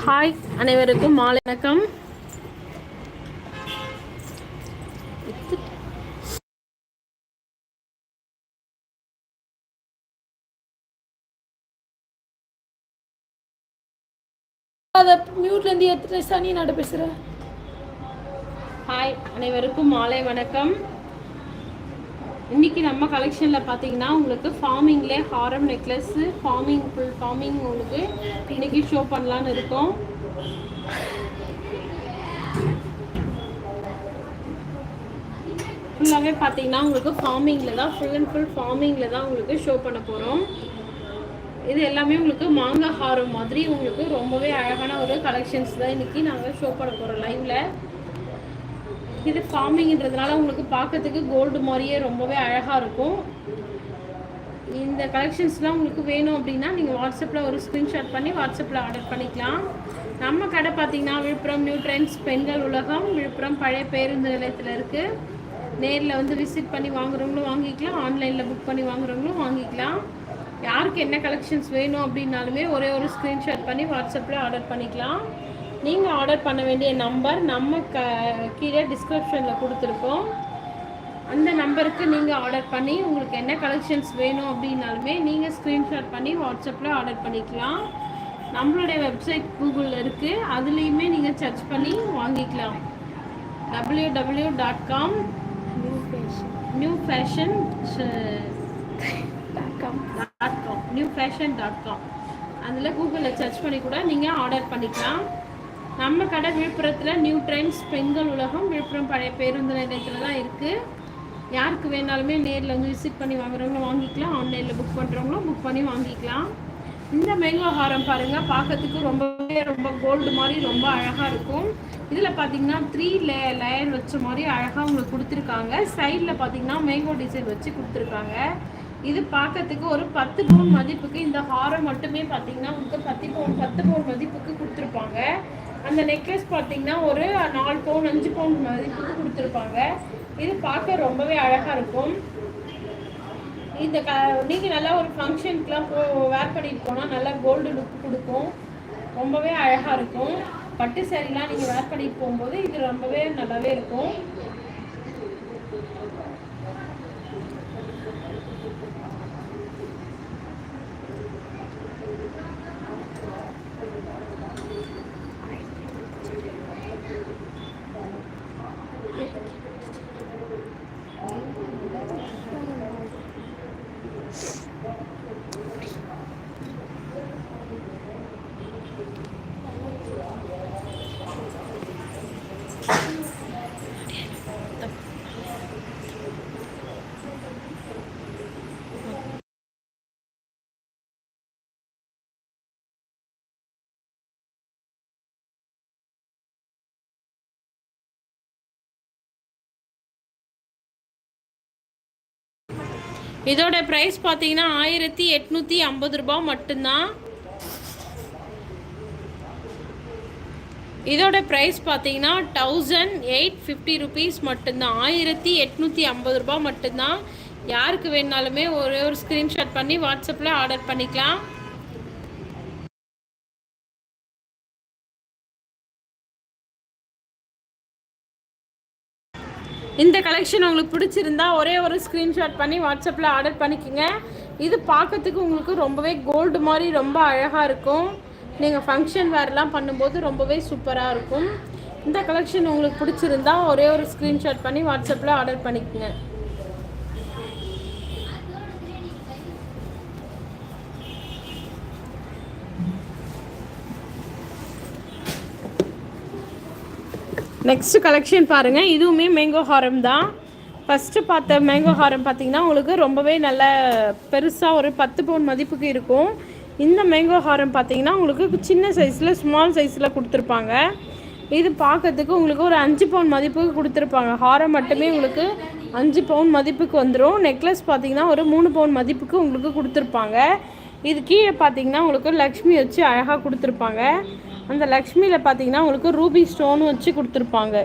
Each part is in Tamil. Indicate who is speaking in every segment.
Speaker 1: ஹாய் அனைவருக்கும் மாலை வணக்கம்
Speaker 2: அதை மியூட்லேருந்து எடுத்துட்டு சனி நட பேசுகிறேன்
Speaker 1: ஹாய் அனைவருக்கும் மாலை வணக்கம் இன்னைக்கு நம்ம கலெக்ஷனில் பார்த்தீங்கன்னா உங்களுக்கு ஃபார்மிங்லே ஹாரம் நெக்லஸ்ஸு ஃபார்மிங் ஃபுல் ஃபார்மிங் உங்களுக்கு இன்னைக்கு ஷோ பண்ணலான்னு இருக்கோம். ஃபுல்லாகவே பார்த்தீங்கன்னா உங்களுக்கு ஃபார்மிங்கில் தான் ஃபுல் அண்ட் ஃபுல் ஃபார்மிங்கில் தான் உங்களுக்கு ஷோ பண்ண போகிறோம் இது எல்லாமே உங்களுக்கு மாங்காய் ஹாரம் மாதிரி உங்களுக்கு ரொம்பவே அழகான ஒரு கலெக்ஷன்ஸ் தான் இன்னைக்கு நாங்கள் ஷோ பண்ண போகிறோம் லைவில் இது ஃபார்மிங்கிறதுனால உங்களுக்கு பார்க்கறதுக்கு கோல்டு மாதிரியே ரொம்பவே அழகாக இருக்கும். இந்த கலெக்ஷன்ஸ்லாம் உங்களுக்கு வேணும் அப்படின்னா நீங்கள் வாட்ஸ்அப்பில் ஒரு ஸ்க்ரீன்ஷாட் பண்ணி வாட்ஸ்அப்பில் ஆர்டர் பண்ணிக்கலாம். நம்ம கடை பார்த்தீங்கன்னா விழுப்புரம் நியூ ட்ரெண்ட்ஸ் பெண்கள் உலகம் விழுப்புரம் பழைய பேருந்து நிலையத்தில் இருக்குது நேரில் வந்து விசிட் பண்ணி வாங்குறவங்களும் வாங்கிக்கலாம். ஆன்லைனில் புக் பண்ணி வாங்குறவங்களும் வாங்கிக்கலாம். யாருக்கு என்ன கலெக்ஷன்ஸ் வேணும் அப்படின்னாலுமே ஒரே ஒரு ஸ்க்ரீன்ஷாட் பண்ணி வாட்ஸ்அப்பில் ஆர்டர் பண்ணிக்கலாம். நீங்கள் ஆர்டர் பண்ண வேண்டிய நம்பர் நம்ம க கீழே டிஸ்கிரிப்ஷனில் கொடுத்துருக்கோம். அந்த நம்பருக்கு நீங்கள் ஆர்டர் பண்ணி உங்களுக்கு என்ன கலெக்ஷன்ஸ் வேணும் அப்படின்னாலுமே நீங்கள் ஸ்க்ரீன்ஷாட் பண்ணி வாட்ஸ்அப்பில் ஆர்டர் பண்ணிக்கலாம். நம்மளுடைய வெப்சைட் கூகுளில் இருக்குது அதுலேயுமே நீங்கள் சர்ச் பண்ணி வாங்கிக்கலாம். W W dot com new fashion new fashion dot com new fashion dot com அதில் கூகுளில் சர்ச் பண்ணி கூட நீங்கள் ஆர்டர் பண்ணிக்கலாம். நம்ம கடை விழுப்புரத்தில் நியூ டைம்ஸ் பெண்கள் உலகம் விழுப்புரம் பழைய பேருந்து நிலையத்தில் தான் இருக்குது யாருக்கு வேணாலுமே நேரில் வந்து விசிட் பண்ணி வாங்குறவங்களும் வாங்கிக்கலாம். ஆன்லைனில் புக் பண்ணுறவங்களும் புக் பண்ணி வாங்கிக்கலாம். இந்த மேங்கோ ஹாரம் பாருங்கள் பார்க்கறதுக்கு ரொம்பவே ரொம்ப கோல்டு மாதிரி ரொம்ப அழகாக இருக்கும். இதில் பார்த்தீங்கன்னா த்ரீ லே லேயர் வச்ச மாதிரி அழகாக உங்களுக்கு கொடுத்துருக்காங்க. சைடில் பார்த்தீங்கன்னா மேங்கோ டிசைன் வச்சு கொடுத்துருக்காங்க. இது பார்க்கறதுக்கு ஒரு பத்து பவுன் மதிப்புக்கு இந்த ஹாரம் மட்டுமே பார்த்தீங்கன்னா உங்களுக்கு பத்து பவுன் பத்து பவுன் மதிப்புக்கு கொடுத்துருப்பாங்க. அந்த நெக்லஸ் பார்த்தீங்கன்னா ஒரு நாலு பவுன் அஞ்சு பவுன் மதிப்புக்கு கொடுத்துருப்பாங்க. இது பார்க்க ரொம்பவே அழகாக இருக்கும். இந்த க நீங்கள் நல்லா ஒரு ஃபங்க்ஷனுக்குலாம் போ வேர் பண்ணிட்டு போனால் நல்லா கோல்டு லுக் கொடுக்கும். ரொம்பவே அழகாக இருக்கும். பட்டு சேரீலாம் நீங்கள் வேர் பண்ணிட்டு போகும்போது இது ரொம்பவே நல்லாவே இருக்கும். இதோட ப்ரைஸ் பார்த்தீங்கன்னா ஆயிரத்தி எட்நூற்றி ஐம்பது ரூபாய் மட்டும்தான். இதோட ப்ரைஸ் பார்த்தீங்கன்னா தௌசண்ட் எயிட் ஃபிஃப்டி ருபீஸ் மட்டும்தான். ஆயிரத்தி எட்நூற்றி ஐம்பது ரூபா மட்டும்தான். யாருக்கு வேணாலுமே ஒரே ஒரு ஸ்க்ரீன்ஷாட் பண்ணி வாட்ஸ்அப்பில் ஆர்டர் பண்ணிக்கலாம். இந்த கலெக்ஷன் உங்களுக்கு பிடிச்சிருந்தா ஒரே ஒரு ஸ்க்ரீன்ஷாட் பண்ணி வாட்ஸ்அப்பில் ஆர்டர் பண்ணிக்கோங்க. இது பார்க்கறதுக்கு உங்களுக்கு ரொம்பவே கோல்டு மாதிரி ரொம்ப அழகாக இருக்கும். நீங்கள் ஃபங்க்ஷன் வேர்லாம் பண்ணும்போது ரொம்பவே சூப்பராக இருக்கும். இந்த கலெக்ஷன் உங்களுக்கு பிடிச்சிருந்தா ஒரே ஒரு ஸ்க்ரீன்ஷாட் பண்ணி வாட்ஸ்அப்பில் ஆர்டர் பண்ணிக்கோங்க. நெக்ஸ்ட் கலெக்ஷன் பாருங்கள் இதுவுமே மேங்கோ ஹாரம் தான். ஃபஸ்ட்டு பார்த்த மேங்கோ ஹாரம் பார்த்தீங்கன்னா உங்களுக்கு ரொம்பவே நல்ல பெருசாக ஒரு பத்து பவுன் மதிப்புக்கு இருக்கும். இந்த மேங்கோ ஹாரம் பார்த்தீங்கன்னா உங்களுக்கு சின்ன சைஸில் ஸ்மால் சைஸில் கொடுத்துருப்பாங்க. இது பார்க்கறதுக்கு உங்களுக்கு ஒரு அஞ்சு பவுன் மதிப்புக்கு கொடுத்துருப்பாங்க. ஹாரம் மட்டுமே உங்களுக்கு அஞ்சு பவுன் மதிப்புக்கு வந்துடும் நெக்லஸ் பார்த்தீங்கன்னா ஒரு மூணு பவுன் மதிப்புக்கு உங்களுக்கு கொடுத்துருப்பாங்க. இது கீழே பார்த்தீங்கன்னா உங்களுக்கு லக்ஷ்மி வச்சு அழகாக கொடுத்துருப்பாங்க. அந்த லக்ஷ்மியில் பார்த்தீங்கன்னா உங்களுக்கு ரூபி ஸ்டோன் வச்சு கொடுத்துருப்பாங்க.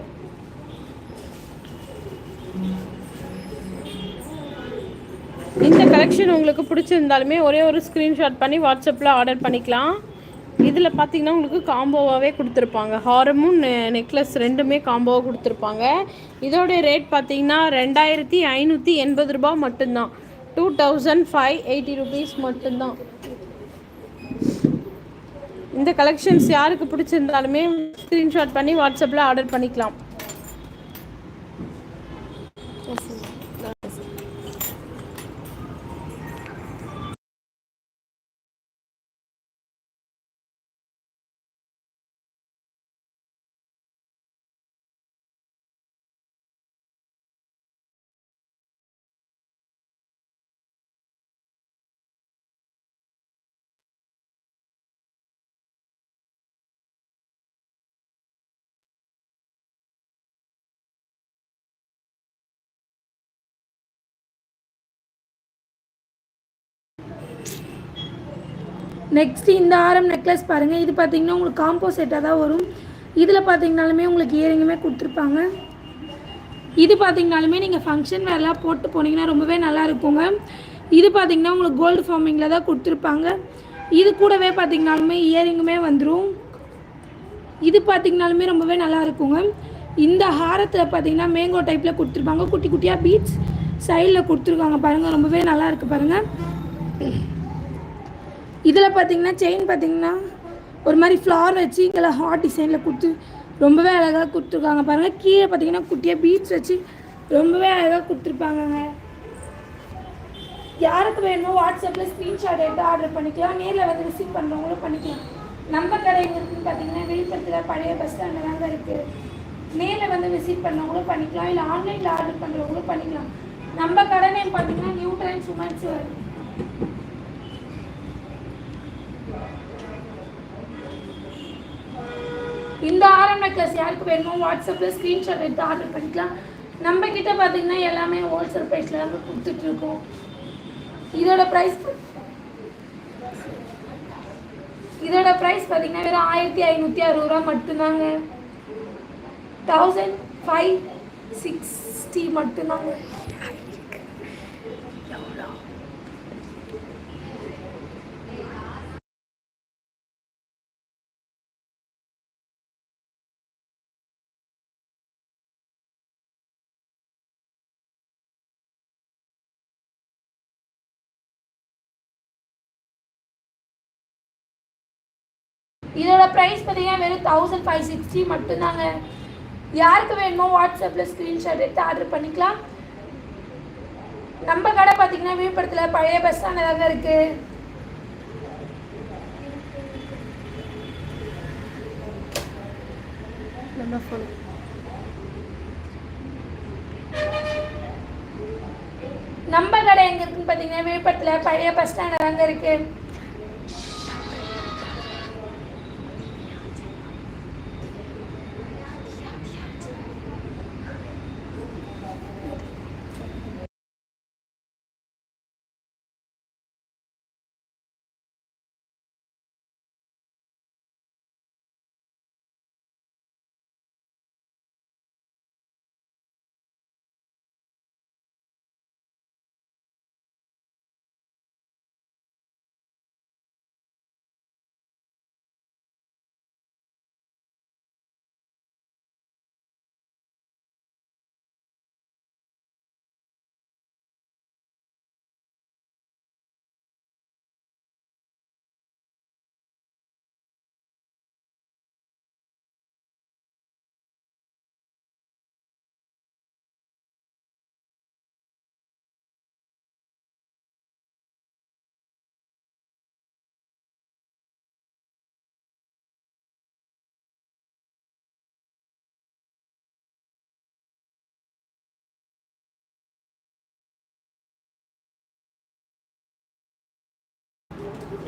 Speaker 1: இந்த கலெக்ஷன் உங்களுக்கு பிடிச்சிருந்தாலுமே ஒரே ஒரு ஸ்க்ரீன்ஷாட் பண்ணி வாட்ஸ்அப்பில் ஆர்டர் பண்ணிக்கலாம். இதில் பார்த்தீங்கன்னா உங்களுக்கு காம்போவாகவே கொடுத்துருப்பாங்க. ஹாரமும் நெக்லஸ் ரெண்டுமே காம்போவாக கொடுத்துருப்பாங்க. இதோடைய ரேட் பார்த்தீங்கன்னா ரெண்டாயிரத்தி ஐநூற்றி எண்பது ரூபாய் மட்டும்தான். Two thousand five eighty rupees மட்டும்தான். இந்த கலெக்ஷன்ஸ் யாருக்கு பிடிச்சிருந்தாலுமே ஸ்க்ரீன்ஷாட் பண்ணி வாட்ஸ்அப்பில் ஆர்டர் பண்ணிக்கலாம்.
Speaker 2: நெக்ஸ்ட் இந்த ஆரம் நெக்லஸ் பாருங்கள் இது பார்த்தீங்கன்னா உங்களுக்கு காம்போ செட்டாக தான் வரும். இதில் பார்த்தீங்கனாலுமே உங்களுக்கு இயரிங்குமே கொடுத்துருப்பாங்க. இது பார்த்தீங்கனாலுமே நீங்கள் ஃபங்க்ஷன் வேறலாம் போட்டு போனீங்கன்னா ரொம்பவே நல்லா இருக்குங்க. இது பார்த்தீங்கன்னா உங்களுக்கு கோல்டு ஃபார்மிங்கில் தான் கொடுத்துருப்பாங்க. இது கூடவே பார்த்தீங்கனாலுமே இயரிங்குமே வந்துடும் இது பார்த்தீங்கனாலுமே ரொம்பவே நல்லா இருக்குங்க. இந்த ஹாரத்தில் பார்த்தீங்கன்னா மேங்கோ டைப்பில் கொடுத்துருப்பாங்க. குட்டி குட்டியாக பீட்ஸ் சைடில் கொடுத்துருக்காங்க பாருங்கள் ரொம்பவே நல்லா இருக்குது பாருங்கள் இதில் பார்த்தீங்கன்னா செயின் பார்த்தீங்கன்னா ஒரு மாதிரி ஃப்ளார் வச்சு இங்கே ஹார்ட் டிசைனில் கொடுத்து ரொம்பவே அழகாக கொடுத்துருக்காங்க. பாருங்கள் கீழே பார்த்தீங்கன்னா குட்டியாக பீட்ஸ் வச்சு ரொம்பவே அழகாக கொடுத்துருப்பாங்கங்க. யாருக்கு வேணுமோ வாட்ஸ்அப்பில் ஸ்க்ரீன்ஷாட் எடுத்து ஆர்டர் பண்ணிக்கலாம். நேரில் வந்து விசிட் பண்ணுறவங்களும் பண்ணிக்கலாம். நம்ம கடை எங்கே இருக்குன்னு பார்த்தீங்கன்னா விழுப்புரத்தில் பழைய பஸ் ஸ்டாண்டில் தாங்க இருக்குது நேரில் வந்து விசிட் பண்ணவங்களும் பண்ணிக்கலாம். இல்லை ஆன்லைனில் ஆர்டர் பண்ணுறவங்களும் பண்ணிக்கலாம். நம்ம கடை நேம் பார்த்தீங்கன்னா நியூ ட்ரெண்ட்ஸ் உமன்ஸ் வருது இந்த ஆரம் நெக்லஸ் யாருக்கு வேணுமோ வாட்ஸ்அப்பில் ஸ்க்ரீன்ஷாட் எடுத்து ஆர்டர் பண்ணிக்கலாம். நம்ம கிட்ட பார்த்தீங்கன்னா எல்லாமே ஹோல்சேல் ப்ரைஸில் தான் கொடுத்துட்டு இருக்கோம். இதோட ப்ரைஸ் இதோட ப்ரைஸ் பார்த்தீங்கன்னா வெறும் ஆயிரத்தி ஐநூற்றி அறுபது ரூபா மட்டும்தாங்க. தௌசண்ட் ஃபைவ் சிக்ஸ்டி மட்டும்தாங்க. இதோட ப்ரைஸ் பார்த்தீங்கன்னா வெறும் தௌசண்ட் ஃபைவ் சிக்ஸ்டி மட்டும்தாங்க. யாருக்கு வேணுமோ வாட்ஸ்அப்பில் ஸ்க்ரீன்ஷாட் எடுத்து ஆர்டர் பண்ணிக்கலாம். நம்ம கடை பார்த்தீங்கன்னா விழுப்புரத்தில் பழைய பஸ் ஸ்டாண்ட் தாங்க இருக்குது
Speaker 1: நம்ம ஃபோன்
Speaker 2: நம்ம கடை எங்கே இருக்குன்னு பார்த்தீங்கன்னா விழுப்புரத்தில் பழைய பஸ் ஸ்டாண்ட் தாங்க இருக்குது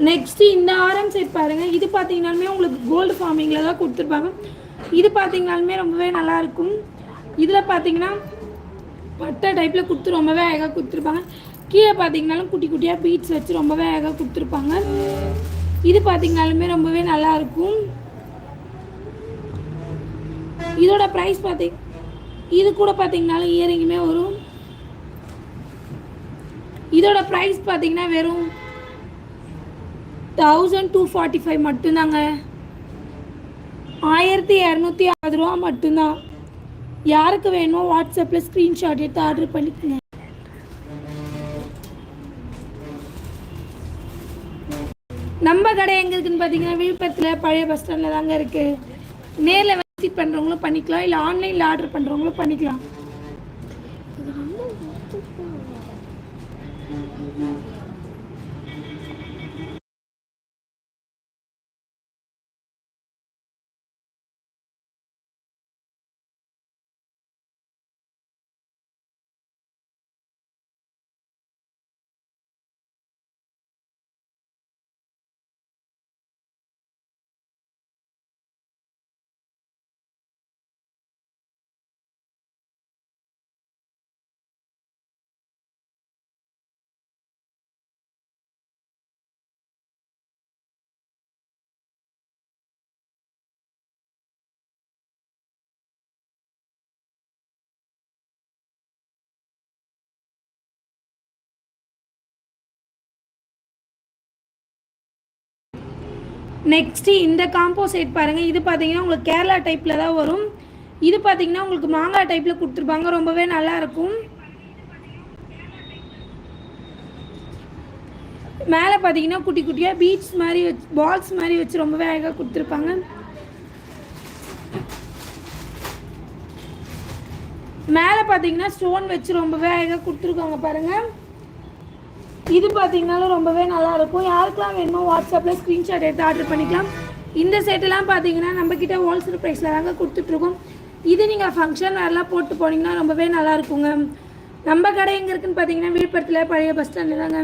Speaker 2: நெக்ஸ்ட் இந்த ஆரம் செட் பாருங்க. இது பார்த்தீங்கனாலுமே உங்களுக்கு கோல்டு ஃபார்மிங்கில் தான் கொடுத்துருப்பாங்க. இது பார்த்தீங்கனாலுமே ரொம்பவே நல்லா இருக்கும். இதில் பார்த்தீங்கன்னா பட்டை டைப்பில் கொடுத்து ரொம்பவே அழகாக கொடுத்துருப்பாங்க. கீழே பார்த்தீங்கனாலும் குட்டி குட்டியாக பீட்ஸ் வச்சு ரொம்பவே அழகாக கொடுத்துருப்பாங்க. இது பார்த்தீங்கனாலுமே ரொம்பவே நல்லா இருக்கும். இதோட ப்ரைஸ் பார்த்தீங்க இது கூட பார்த்தீங்கனாலும் இயரிங்குமே வரும். இதோட ப்ரைஸ் பார்த்தீங்கன்னா வெறும் தௌசண்ட் டூ ஃபார்ட்டி ஃபைவ் மட்டும்தாங்க ஆயிரத்தி இரநூத்தி ஐம்பது ரூபா மட்டும்தான் யாருக்கு வேணுமோ வாட்ஸ்அப்பில் ஸ்க்ரீன்ஷாட் எடுத்து ஆர்டர் பண்ணிக்கோங்க. நம்ம கடை எங்களுக்குன்னு பார்த்தீங்கன்னா விழுப்புரத்தில் பழைய பஸ் ஸ்டாண்டில் தாங்க இருக்குது நேரில் விசிட் பண்ணுறவங்களும் பண்ணிக்கலாம் இல்லை ஆன்லைனில் ஆர்டர் பண்ணுறவங்களும் பண்ணிக்கலாம். நெக்ஸ்ட்டு இந்த காம்போ செட் பாருங்கள் இது பார்த்தீங்கன்னா உங்களுக்கு கேரளா டைப்பில் தான் வரும். இது பார்த்தீங்கன்னா உங்களுக்கு மாங்காய் டைப்பில் கொடுத்துருப்பாங்க. ரொம்பவே நல்லா இருக்கும். மேலே பார்த்தீங்கன்னா குட்டி குட்டியாக பீட்ஸ் மாதிரி வச்சு பால்ஸ் மாதிரி வச்சு ரொம்பவே அழகாக கொடுத்துருப்பாங்க. மேலே பார்த்தீங்கன்னா ஸ்டோன் வச்சு ரொம்பவே அழகாக கொடுத்துருக்காங்க பாருங்கள் இது பார்த்தீங்கனாலும் ரொம்பவே நல்லா இருக்கும் யாருக்கெல்லாம் வேணுமோ வாட்ஸ்அப்பில் ஸ்க்ரீன்ஷாட் எடுத்து ஆர்டர் பண்ணிக்கலாம். இந்த செட்டெல்லாம் பார்த்தீங்கன்னா நம்மக்கிட்ட ஹோல்சேல் ப்ரைஸில் தாங்க கொடுத்துட்ருக்கோம். இது நீங்கள் ஃபங்க்ஷன் வேறெல்லாம் போட்டு போனீங்கன்னா ரொம்பவே நல்லா இருக்குங்க நம்ம கடை எங்கே இருக்குன்னு பார்த்தீங்கன்னா விழுப்புரத்தில் பழைய பஸ் ஸ்டாண்டில் தாங்க.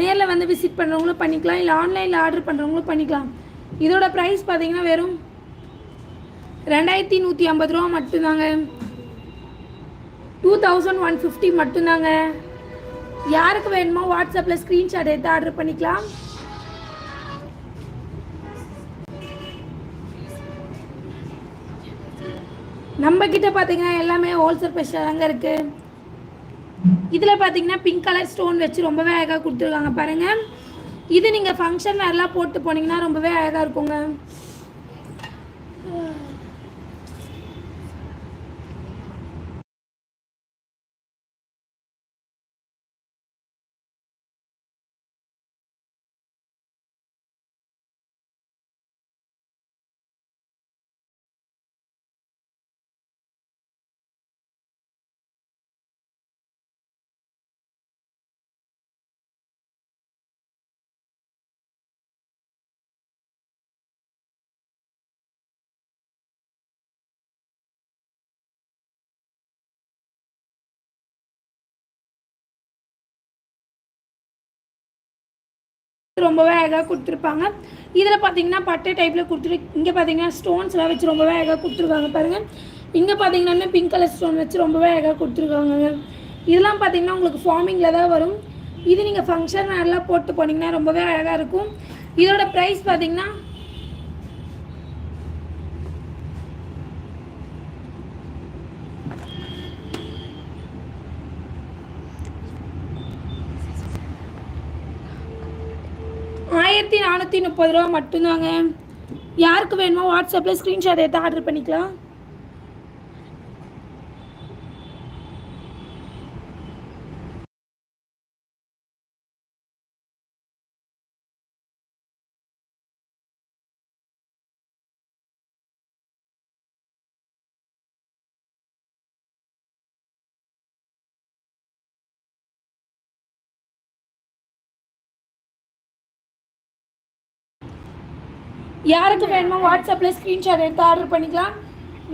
Speaker 2: நேரில் வந்து விசிட் பண்ணுறவங்களும் பண்ணிக்கலாம். இல்லை ஆன்லைனில் ஆர்டர் பண்ணுறவங்களும் பண்ணிக்கலாம். இதோட ப்ரைஸ் பார்த்தீங்கன்னா வெறும் ரெண்டாயிரத்தி நூற்றி ஐம்பது ரூபா மட்டும்தாங்க. டூ தௌசண்ட் ஒன் ஃபிஃப்டி மட்டும்தாங்க. யாருக்கு வேணுமோ வாட்ஸ்அப்பில் ஸ்க்ரீன்ஷாட் எடுத்து ஆர்டர் பண்ணிக்கலாம். நம்ம கிட்ட பார்த்தீங்கன்னா எல்லாமே ஹோல்சேல் ப்ரைஸில் தாங்க இருக்கு. இதில் பார்த்தீங்கன்னா பிங்க் கலர் ஸ்டோன் வச்சு ரொம்பவே அழகாக கொடுத்துருக்காங்க பாருங்கள் இது நீங்கள் ஃபங்க்ஷன் வேறெல்லாம் போட்டு போனீங்கன்னா ரொம்பவே அழகாக இருக்குங்க. ரொம்பவே அழகாக கொடுத்துருப்பாங்க. இதில் பார்த்தீங்கன்னா பட்டை டைப்பில் கொடுத்துரு இங்கே பார்த்தீங்கன்னா ஸ்டோன்ஸ்லாம் வச்சு ரொம்பவே அழகாக கொடுத்துருக்காங்க பாருங்கள் இங்கே பார்த்தீங்கன்னா பிங்க் கலர் ஸ்டோன் வச்சு ரொம்பவே அழகாக கொடுத்துருக்காங்க இதெல்லாம் பார்த்தீங்கன்னா உங்களுக்கு ஃபார்மிங்கில் தான் வரும். இது நீங்கள் ஃபங்க்ஷன் நல்லா போட்டு போனீங்கன்னா ரொம்பவே அழகாக இருக்கும். இதோட ப்ரைஸ் பார்த்தீங்கன்னா ஆயிரத்தி நானூற்றி முப்பது ரூபா மட்டும்தாங்க. யாருக்கு வேணுமோ வாட்ஸ்அப்பில் ஸ்க்ரீன்ஷாட் எடுத்து ஆர்டர் பண்ணிக்கலாம். யாருக்கு வேணுமோ வாட்ஸ்அப்பில் ஸ்க்ரீன்ஷாட் எடுத்து ஆர்டர் பண்ணிக்கலாம்.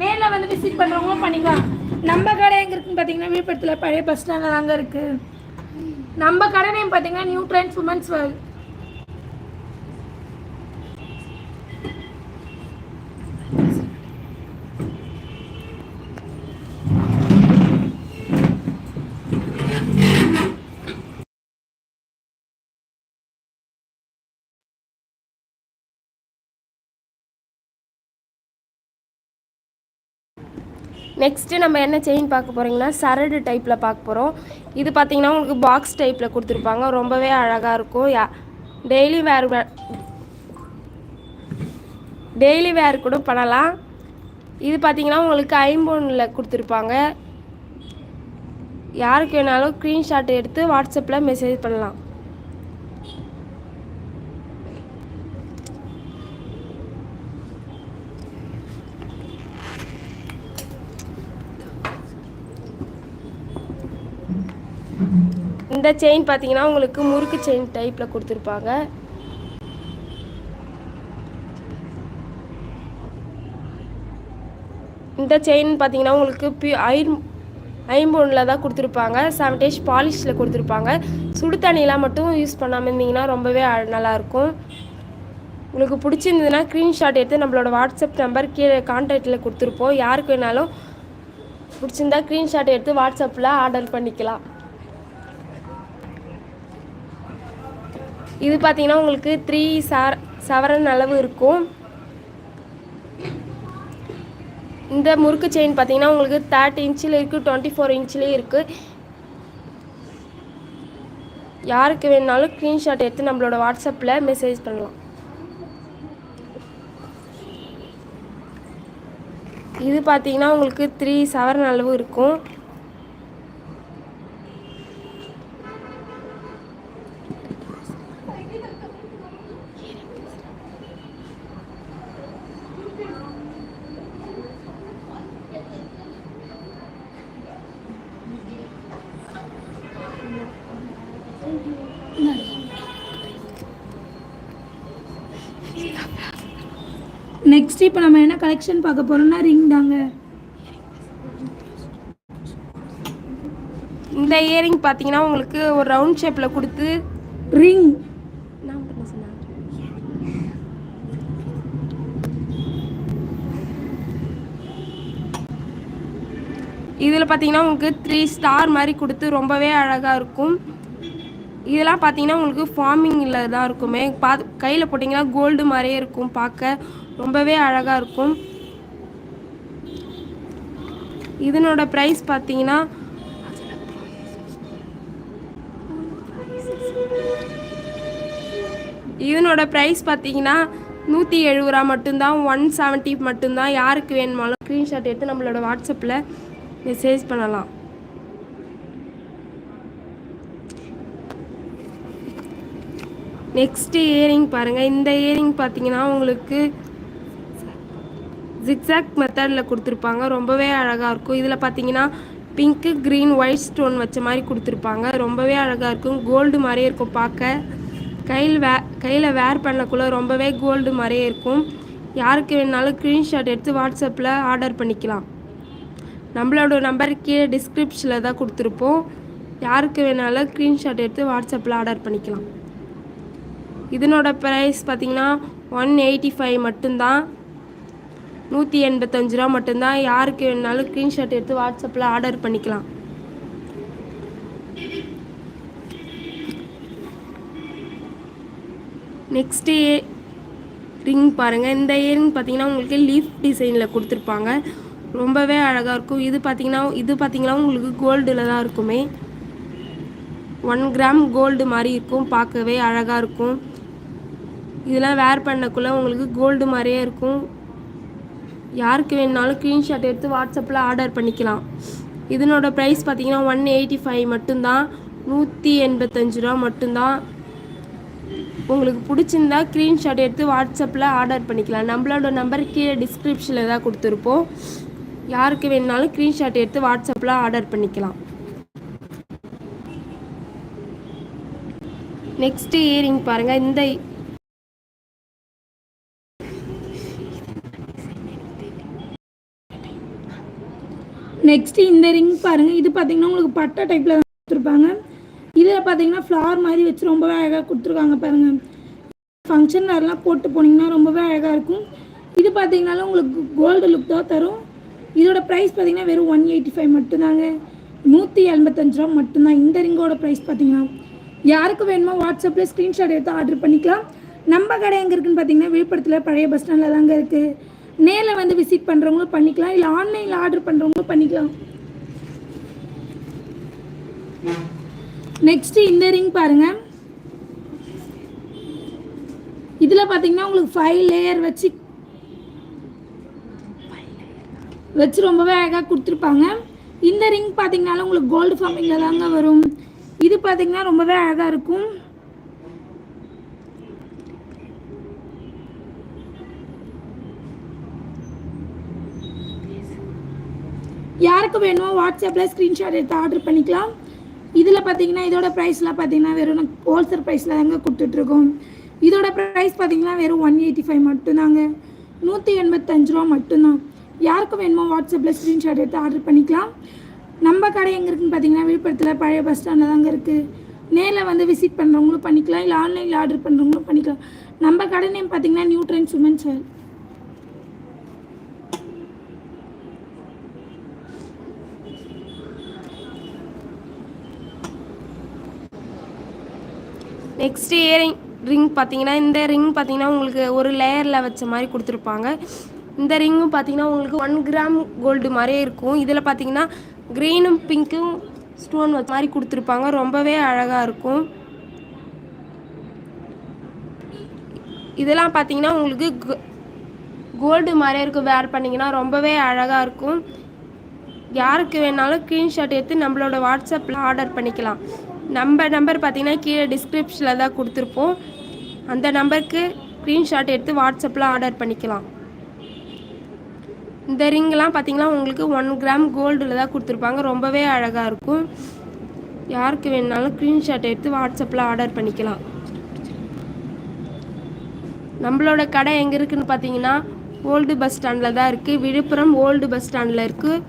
Speaker 2: நேரில் வந்து விசிட் பண்ணுறவங்களும் பண்ணிக்கலாம். நம்ம கடை எங்கே இருக்குன்னு பார்த்தீங்கன்னா விழுப்புரத்தில் பழைய பஸ் ஸ்டாண்டில் தாங்க இருக்குது நம்ம கடை நேம் பார்த்தீங்கன்னா new trends women's world
Speaker 3: next நம்ம என்ன செயின் பார்க்க போகிறீங்கன்னா சரடு டைப்பில் பார்க்க போகிறோம் இது பார்த்திங்கன்னா உங்களுக்கு பாக்ஸ் டைப்பில் கொடுத்துருப்பாங்க. ரொம்பவே அழகாக இருக்கும். யா டெய்லி வேர் டெய்லி வேர் கூட பண்ணலாம். இது பார்த்திங்கன்னா உங்களுக்கு ஐம்போனில் கொடுத்துருப்பாங்க. யாருக்கு வேணாலும் ஸ்க்ரீன்ஷாட் எடுத்து வாட்ஸ்அப்பில் மெசேஜ் பண்ணலாம். இந்த செயின் பார்த்தீங்கன்னா உங்களுக்கு முறுக்கு செயின் டைப்பில் கொடுத்துருப்பாங்க. இந்த செயின் பார்த்தீங்கன்னா உங்களுக்கு பியூ ஐன் ஐம்பொன்னில் தான் கொடுத்துருப்பாங்க. செவன்டேஜ் பாலிஷில் கொடுத்துருப்பாங்க. சுடு தண்ணியெலாம் மட்டும் யூஸ் பண்ணாமல் இருந்தீங்கன்னா ரொம்பவே நல்லாயிருக்கும். உங்களுக்கு பிடிச்சிருந்ததுன்னா ஸ்க்ரீன்ஷாட் எடுத்து நம்மளோட வாட்ஸ்அப் நம்பர் கீழே கான்டாக்டில் கொடுத்துருப்போம். யாருக்கு வேணாலும் பிடிச்சிருந்தா ஸ்க்ரீன்ஷாட் எடுத்து வாட்ஸ்அப்பில் ஆர்டர் பண்ணிக்கலாம். இது பார்த்தீங்கன்னா உங்களுக்கு த்ரீ சார் சவரன் அளவு இருக்கும். இந்த முறுக்கு செயின் பார்த்தீங்கன்னா உங்களுக்கு தேர்ட்டி இன்ச்சில் இருக்குது டுவெண்ட்டி ஃபோர் இன்ச்லேயும் இருக்குது யாருக்கு வேணுனாலும் ஸ்க்ரீன்ஷாட் எடுத்து நம்மளோட வாட்ஸ்அப்பில் மெசேஜ் பண்ணலாம். இது பார்த்தீங்கன்னா உங்களுக்கு த்ரீ சவரன் அளவு இருக்கும்
Speaker 2: நெக்ஸ்ட் இப்போ நம்ம என்ன கலெக்ஷன் பார்க்க போறோம்னா ரிங் தாங்க.
Speaker 3: இந்த இயரிங் பார்த்தீங்கன்னா உங்களுக்கு ஒரு ரவுண்ட் ஷேப்பில் கொடுத்து
Speaker 2: ரிங்
Speaker 3: இதில் பார்த்தீங்கன்னா உங்களுக்கு த்ரீ ஸ்டார் மாதிரி கொடுத்து ரொம்பவே அழகாக இருக்கும். இதெல்லாம் பார்த்தீங்கன்னா உங்களுக்கு ஃபார்மிங்கில் தான் இருக்குமே. பா கையில் போட்டிங்கன்னா கோல்டு மாதிரியே இருக்கும் பார்க்க. ரொம்பவே அழகாக இருக்கும். இதனோட ப்ரைஸ் பார்த்தீங்கன்னா இதனோட ப்ரைஸ் பார்த்தீங்கன்னா நூற்றி எழுபது ரூபா மட்டும்தான் ஒன் செவன்ட்டி மட்டும்தான் யாருக்கு வேணுமாலும் ஸ்க்ரீன்ஷாட் எடுத்து நம்மளோட வாட்ஸ்அப்பில் மெசேஜ் பண்ணலாம். நெக்ஸ்ட் இயரிங் பாருங்கள் இந்த இயரிங் பார்த்தீங்கன்னா உங்களுக்கு ஜிக்ஸாக் மெத்தடில் கொடுத்துருப்பாங்க. ரொம்பவே அழகாக இருக்கும். இதில் பார்த்தீங்கன்னா பிங்க்கு க்ரீன் ஒயிட் ஸ்டோன் வச்ச மாதிரி கொடுத்துருப்பாங்க. ரொம்பவே அழகாக இருக்கும். கோல்டு மாதிரியே இருக்கும் பார்க்க. கையில் வே கையில் வேர் பண்ணக்குள்ளே ரொம்பவே கோல்டு மாதிரியே இருக்கும். யாருக்கு வேணாலும் ஸ்க்ரீன்ஷாட் எடுத்து வாட்ஸ்அப்பில் ஆர்டர் பண்ணிக்கலாம். நம்மளோட நம்பர் கீழே டிஸ்கிரிப்ஷனில் தான் கொடுத்துருப்போம். யாருக்கு வேணாலும் ஸ்க்ரீன்ஷாட் எடுத்து வாட்ஸ்அப்பில் ஆர்டர் பண்ணிக்கலாம். இதனோட ப்ரைஸ் பார்த்தீங்கன்னா ஒன் எயிட்டி ஃபைவ் மட்டும்தான். நூற்றி எண்பத்தஞ்சு ரூபா மட்டும்தான். யாருக்கு வேணாலும் ஸ்க்ரீன்ஷாட் எடுத்து வாட்ஸ்அப்பில் ஆர்டர் பண்ணிக்கலாம். நெக்ஸ்ட்டு ரிங் பாருங்கள் இந்த இயரிங் பார்த்தீங்கன்னா உங்களுக்கு லீஃப் டிசைனில் கொடுத்துருப்பாங்க. ரொம்பவே அழகாக இருக்கும். இது பார்த்தீங்கன்னா இது பார்த்தீங்கன்னா உங்களுக்கு கோல்டில் தான் இருக்குமே. ஒன் கிராம் கோல்டு மாதிரி இருக்கும். பார்க்கவே அழகாக இருக்கும். இதெல்லாம் வேர் பண்ணக்குள்ளே உங்களுக்கு கோல்டு மாதிரியே இருக்கும். யாருக்கு வேணுனாலும் ஸ்க்ரீன்ஷாட் எடுத்து வாட்ஸ்அப்பில் ஆர்டர் பண்ணிக்கலாம். இதனோட ப்ரைஸ் பார்த்தீங்கன்னா ஒன் எயிட்டி ஃபைவ் மட்டும்தான். நூற்றி எண்பத்தஞ்சு ரூபா மட்டும்தான். உங்களுக்கு பிடிச்சிருந்தா ஸ்க்ரீன்ஷாட் எடுத்து வாட்ஸ்அப்பில் ஆர்டர் பண்ணிக்கலாம். நம்மளோட நம்பர் கீழே டிஸ்கிரிப்ஷனில் தான் கொடுத்துருப்போம். யாருக்கு வேணுனாலும் ஸ்க்ரீன்ஷாட் எடுத்து வாட்ஸ்அப்பில் ஆர்டர் பண்ணிக்கலாம். நெக்ஸ்ட் இயரிங் பாருங்கள் இந்த
Speaker 2: நெக்ஸ்ட்டு இந்த ரிங் பாருங்கள் இது பார்த்தீங்கன்னா உங்களுக்கு பட்டை டைப்பில் தான் கொடுத்துருப்பாங்க. இதில் பார்த்தீங்கன்னா ஃப்ளவர் மாதிரி வச்சு ரொம்பவே அழகாக கொடுத்துருக்காங்க பாருங்கள் ஃபங்க்ஷன் வேறுலாம் போட்டு போனீங்கன்னா ரொம்பவே அழகாக இருக்கும். இது பார்த்தீங்கனாலும் உங்களுக்கு கோல்டு லுக் தான் தரும். இதோட ப்ரைஸ் பார்த்தீங்கன்னா வெறும் ஒன் எயிட்டி ஃபைவ் மட்டும்தாங்க. நூற்றி எண்பத்தஞ்சு ரூபா மட்டும்தான். இந்த ரிங்கோட ப்ரைஸ் பார்த்தீங்கன்னா யாருக்கு வேணுமோ வாட்ஸ்அப்பில் ஸ்க்ரீன்ஷாட் எடுத்து ஆர்டர் பண்ணிக்கலாம். நம்ம கடை எங்கே இருக்குன்னு பார்த்தீங்கன்னா விழுப்புரத்தில் பழைய பஸ் ஸ்டாண்டில் தாங்க இருக்குது நேரில் வந்து விசிட் பண்ணுறவங்களும் பண்ணிக்கலாம் இல்லை ஆன்லைனில் ஆர்டர் பண்ணுறவங்களும் பண்ணிக்கலாம். நெக்ஸ்ட் இந்த ரிங் பாருங்க. இதில் பார்த்தீங்கன்னா உங்களுக்கு ஃபைவ் லேயர் வச்சு வச்சு ரொம்பவே அழகாக கொடுத்துருப்பாங்க. இந்த ரிங் பார்த்தீங்கனாலும் உங்களுக்கு கோல்டு ஃபார்மிங்கில் தாங்க வரும். இது பார்த்தீங்கன்னா ரொம்பவே அழகாக இருக்கும். யாருக்கு வேணுமோ வாட்ஸ்அப்பில் ஸ்க்ரீன்ஷாட் எடுத்து ஆர்டர் பண்ணிக்கலாம். இதில் பார்த்தீங்கன்னா இதோட ப்ரைஸ்லாம் பார்த்தீங்கன்னா வெறும் ஹோல்சேல் ப்ரைஸில் தாங்க கொடுத்துட்ருக்கோம். இதோட ப்ரைஸ் பார்த்தீங்கன்னா வெறும் ஒன் எயிட்டி ஃபைவ் மட்டும்தாங்க. நூற்றி எண்பத்தஞ்சு ரூபா மட்டும்தான். யாருக்கு வேணுமோ வாட்ஸ்அப்பில் ஸ்க்ரீன்ஷாட் எடுத்து ஆர்டர் பண்ணிக்கலாம். நம்ம கடை எங்கே இருக்குன்னு பார்த்தீங்கன்னா விழுப்புரத்தில் பழைய பஸ் ஸ்டாண்டில் தாங்க இருக்குது நேரில் வந்து விசிட் பண்ணுறவங்களும் பண்ணிக்கலாம். இல்லை ஆன்லைனில் ஆர்டர் பண்ணுறவங்களும் பண்ணிக்கலாம். நம்ம கடை நேம் பார்த்தீங்கன்னா new Suman women's
Speaker 3: next earring ring பார்த்தீங்கன்னா இந்த ரிங் பார்த்தீங்கன்னா உங்களுக்கு ஒரு லேயரில் வச்ச மாதிரி கொடுத்துருப்பாங்க. இந்த ரிங்கும் பார்த்தீங்கன்னா உங்களுக்கு ஒன் கிராம் கோல்டு மாதிரியே இருக்கும். இதில் பார்த்தீங்கன்னா க்ரீனும் பிங்க்கும் ஸ்டோன் வச்ச மாதிரி கொடுத்துருப்பாங்க. ரொம்பவே அழகாக இருக்கும். இதெல்லாம் பார்த்தீங்கன்னா உங்களுக்கு கோல்டு மாதிரியே இருக்கும். வேர் பண்ணிங்கன்னா ரொம்பவே அழகாக இருக்கும். யாருக்கு வேணாலும் ஸ்க்ரீன்ஷாட் எடுத்து நம்மளோட வாட்ஸ்அப்பில் ஆர்டர் பண்ணிக்கலாம். நம்ம நம்பர் பார்த்தீங்கன்னா கீழே டிஸ்கிரிப்ஷனில் தான் கொடுத்துருப்போம். அந்த நம்பருக்கு ஸ்க்ரீன்ஷாட் எடுத்து வாட்ஸ்அப்பில் ஆர்டர் பண்ணிக்கலாம். இந்த ரிங்லாம் பார்த்தீங்கன்னா உங்களுக்கு ஒன் கிராம் கோல்டில் தான் கொடுத்துருப்பாங்க. ரொம்பவே அழகாக இருக்கும். யாருக்கு வேணாலும் ஸ்க்ரீன்ஷாட் எடுத்து வாட்ஸ்அப்பில் ஆர்டர் பண்ணிக்கலாம். நம்மளோட கடை எங்கே இருக்குதுன்னு பார்த்தீங்கன்னா ஓல்டு பஸ் ஸ்டாண்டில் தான் இருக்குது விழுப்புரம் ஓல்டு பஸ் ஸ்டாண்டில் இருக்குது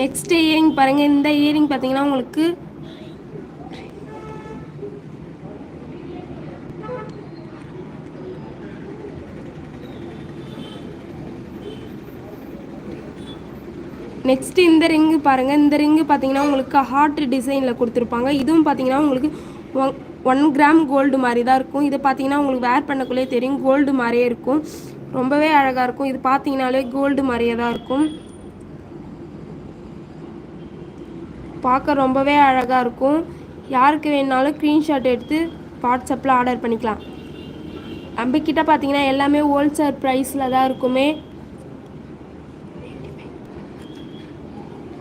Speaker 3: நெக்ஸ்ட் இயரிங் பாருங்கள் இந்த இயரிங் பார்த்தீங்கன்னா உங்களுக்கு நெக்ஸ்ட் இந்த ரிங்கு பாருங்கள் இந்த ரிங்கு பார்த்தீங்கன்னா உங்களுக்கு ஹார்ட் டிசைனில் கொடுத்துருப்பாங்க. இதுவும் பார்த்தீங்கன்னா உங்களுக்கு ஒன் ஒன் கிராம் கோல்டு மாதிரி தான் இருக்கும். இது பார்த்தீங்கன்னா உங்களுக்கு வேர் பண்ணக்குள்ளே தெரியும். கோல்டு மாதிரியே இருக்கும். ரொம்பவே அழகாக இருக்கும். இது பார்த்தீங்கனாலே கோல்டு மாதிரியே தான் இருக்கும். பார்க்க ரொம்பவே அழகாக இருக்கும். யாருக்கு வேணுனாலும் ஸ்க்ரீன்ஷாட் எடுத்து வாட்ஸ்அப்பில் ஆர்டர் பண்ணிக்கலாம். நம்மக்கிட்ட பார்த்தீங்கன்னா எல்லாமே ஹோல்சேல் ப்ரைஸில் தான் இருக்குமே.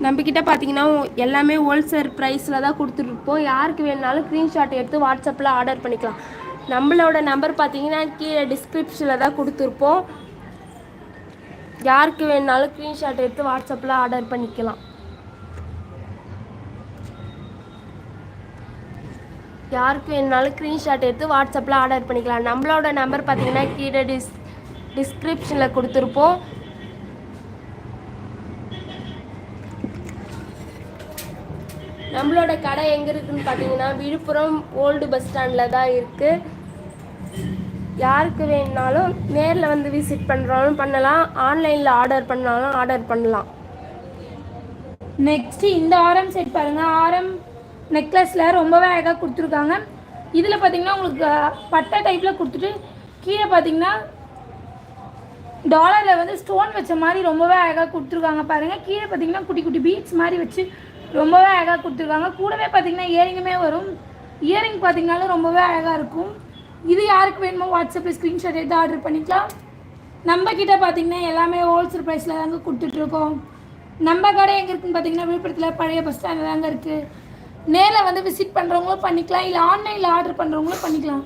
Speaker 3: நம்மக்கிட்ட பார்த்தீங்கன்னா எல்லாமே ஹோல்சேல் ப்ரைஸில் தான் கொடுத்துருப்போம் யாருக்கு வேணுனாலும் ஸ்க்ரீன்ஷாட் எடுத்து வாட்ஸ்அப்பில் ஆர்டர் பண்ணிக்கலாம். நம்மளோட நம்பர் பார்த்தீங்கன்னா கீழே டிஸ்கிரிப்ஷனில் தான் கொடுத்துருப்போம். யாருக்கு வேணுனாலும் ஸ்க்ரீன்ஷாட் எடுத்து வாட்ஸ்அப்பில் ஆர்டர் பண்ணிக்கலாம். யாருக்கு வேணுனாலும் ஸ்க்ரீன்ஷாட் எடுத்து வாட்ஸ்அப்பில் ஆர்டர் பண்ணிக்கலாம். நம்மளோட நம்பர் பார்த்தீங்கன்னா கீழே டிஸ் டிஸ்கிரிப்ஷனில் கொடுத்துருப்போம். நம்மளோட கடை எங்கே இருக்குதுன்னு பார்த்தீங்கன்னா விழுப்புரம் ஓல்டு பஸ் ஸ்டாண்டில் தான் இருக்குது யாருக்கு வேணுனாலும் நேரில் வந்து விசிட் பண்ணுறாலும் பண்ணலாம். ஆன்லைனில் ஆர்டர் பண்ணாலும் ஆர்டர் பண்ணலாம்.
Speaker 2: நெக்ஸ்ட் இந்த ஆரம் செட் பாருங்க. ஆரம் நெக்லஸில் ரொம்பவே அழகாக கொடுத்துருக்காங்க. இதில் பார்த்தீங்கன்னா உங்களுக்கு பட்டை டைப்பில் கொடுத்துட்டு கீழே பார்த்தீங்கன்னா டாலரில் வந்து ஸ்டோன் வச்ச மாதிரி ரொம்பவே அழகாக கொடுத்துருக்காங்க பாருங்கள் கீழே பார்த்தீங்கன்னா குட்டி குட்டி பீட்ஸ் மாதிரி வச்சு ரொம்பவே அழகாக கொடுத்துருக்காங்க. கூடவே பார்த்தீங்கன்னா இயரிங்குமே வரும். இயரிங் பார்த்திங்கனாலும் ரொம்பவே அழகாக இருக்கும். இது யாருக்கு வேணுமோ வாட்ஸ்அப்பில் ஸ்க்ரீன்ஷாட் எடுத்து ஆர்டர் பண்ணிக்கலாம். நம்ம கிட்டே பார்த்தீங்கன்னா எல்லாமே ஹோல்சேல் ப்ரைஸில் தாங்க கொடுத்துட்ருக்கோம் நம்ம கடை எங்கே இருக்குன்னு பார்த்தீங்கன்னா விழுப்புரத்தில் பழைய பஸ் ஸ்டாண்டில் தாங்க இருக்குது நேரில் வந்து விசிட் பண்ணுறவங்களும் பண்ணிக்கலாம் இல்லை ஆன்லைனில் ஆர்டர் பண்ணுறவங்களும் பண்ணிக்கலாம்.